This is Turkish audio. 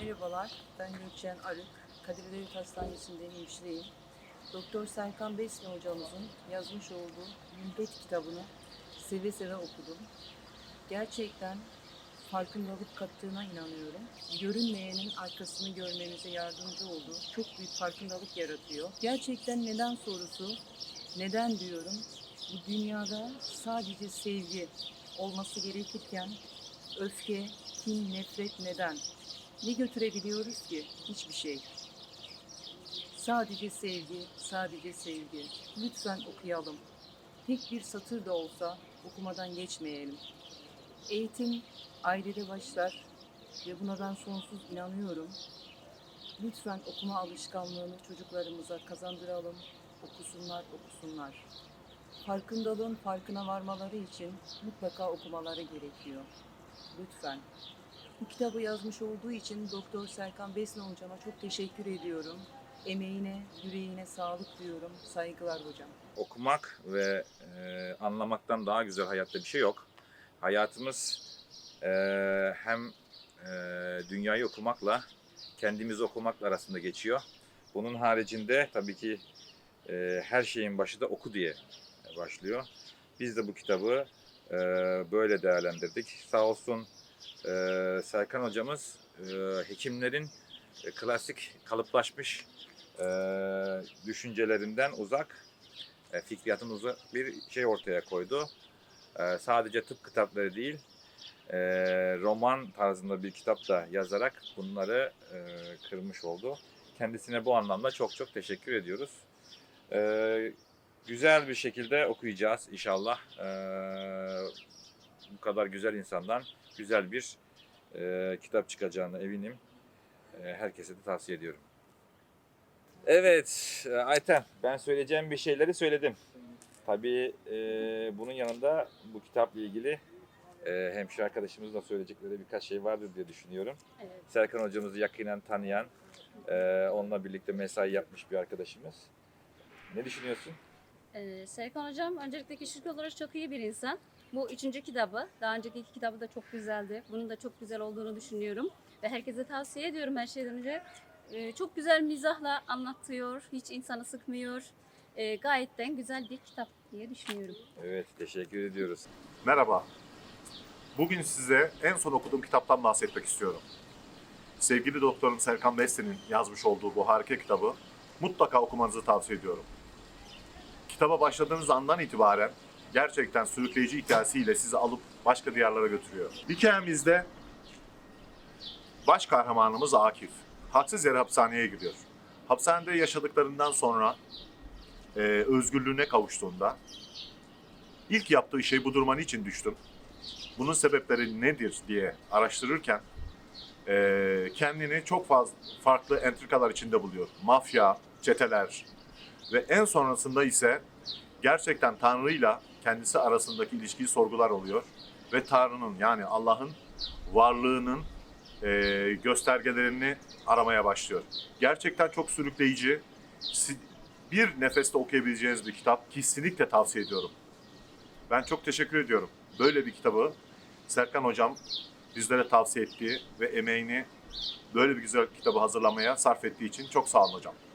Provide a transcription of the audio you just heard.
Merhabalar, ben Gökçen Arık. Kadir Devlet Hastanesi'nde hemşireyim. Doktor Serkan Besme hocamızın yazmış olduğu Mümbet kitabını seve seve okudum. Gerçekten farkındalık kattığına inanıyorum. Görünmeyenin arkasını görmemize yardımcı oldu. Çok büyük farkındalık yaratıyor. Gerçekten neden sorusu, neden diyorum. Bu dünyada sadece sevgi olması gerekirken öfke, kin, nefret neden? Ne götürebiliyoruz ki? Hiçbir şey. Sadece sevgi, sadece sevgi. Lütfen okuyalım. Tek bir satır da olsa okumadan geçmeyelim. Eğitim ailede başlar ve buna ben sonsuz inanıyorum. Lütfen okuma alışkanlığını çocuklarımıza kazandıralım. Okusunlar, okusunlar. Farkındalığın farkına varmaları için mutlaka okumaları gerekiyor. Lütfen. Bu kitabı yazmış olduğu için Doktor Serkan Besne hocama çok teşekkür ediyorum. Emeğine, yüreğine sağlık diyorum. Saygılar hocam. okumak ve e, anlamaktan daha güzel hayatta bir şey yok. Hayatımız e, hem e, dünyayı okumakla kendimizi okumakla arasında geçiyor. Bunun haricinde tabii ki e, her şeyin başı da oku diye başlıyor. Biz de bu kitabı e, böyle değerlendirdik. Sağ olsun e, Serkan hocamız e, hekimlerin e, klasik kalıplaşmış e, düşüncelerinden uzak e, fikriyatın uzak bir şey ortaya koydu. E, sadece tıp kitapları değil, e, roman tarzında bir kitap da yazarak bunları e, kırmış oldu. Kendisine bu anlamda çok çok teşekkür ediyoruz. E, güzel bir şekilde okuyacağız inşallah. E, bu kadar güzel insandan güzel bir e, kitap çıkacağına eminim. E, herkese de tavsiye ediyorum. Evet e, Ayten ben söyleyeceğim bir şeyleri söyledim. Tabii e, bunun yanında bu kitapla ilgili e, hemşire arkadaşımızın da söyleyecekleri birkaç şey vardır diye düşünüyorum. Evet. Serkan hocamızı yakinen tanıyan, e, onunla birlikte mesai yapmış bir arkadaşımız. Ne düşünüyorsun? Ee, Serkan Hocam öncelikle kişilik olarak çok iyi bir insan. Bu üçüncü kitabı. Daha önceki iki kitabı da çok güzeldi. Bunun da çok güzel olduğunu düşünüyorum. Ve herkese tavsiye ediyorum her şeyden önce. Ee, çok güzel mizahla anlatıyor. Hiç insanı sıkmıyor. Ee, gayetten güzel bir kitap diye düşünüyorum. Evet teşekkür ediyoruz. Merhaba. Bugün size en son okuduğum kitaptan bahsetmek istiyorum. Sevgili doktorum Serkan Besle'nin yazmış olduğu bu harika kitabı mutlaka okumanızı tavsiye ediyorum. Kitaba başladığınız andan itibaren gerçekten sürükleyici hikayesiyle sizi alıp başka diyarlara götürüyor. Hikayemizde baş kahramanımız Akif haksız yere hapishaneye giriyor. Hapishanede yaşadıklarından sonra e, özgürlüğüne kavuştuğunda ilk yaptığı şey bu duruma niçin düştüm? Bunun sebepleri nedir diye araştırırken eee, kendini çok fazla farklı entrikalar içinde buluyor. Mafya, çeteler ve en sonrasında ise gerçekten Tanrı'yla kendisi arasındaki ilişkiyi sorgular oluyor. Ve Tanrı'nın yani Allah'ın varlığının eee, göstergelerini aramaya başlıyor. Gerçekten çok sürükleyici, bir nefeste okuyabileceğiniz bir kitap. Kesinlikle tavsiye ediyorum. Ben çok teşekkür ediyorum. Böyle bir kitabı Serkan Hocam bizlere tavsiye ettiği ve emeğini böyle bir güzel kitabı hazırlamaya sarf ettiği için çok sağ olun hocam.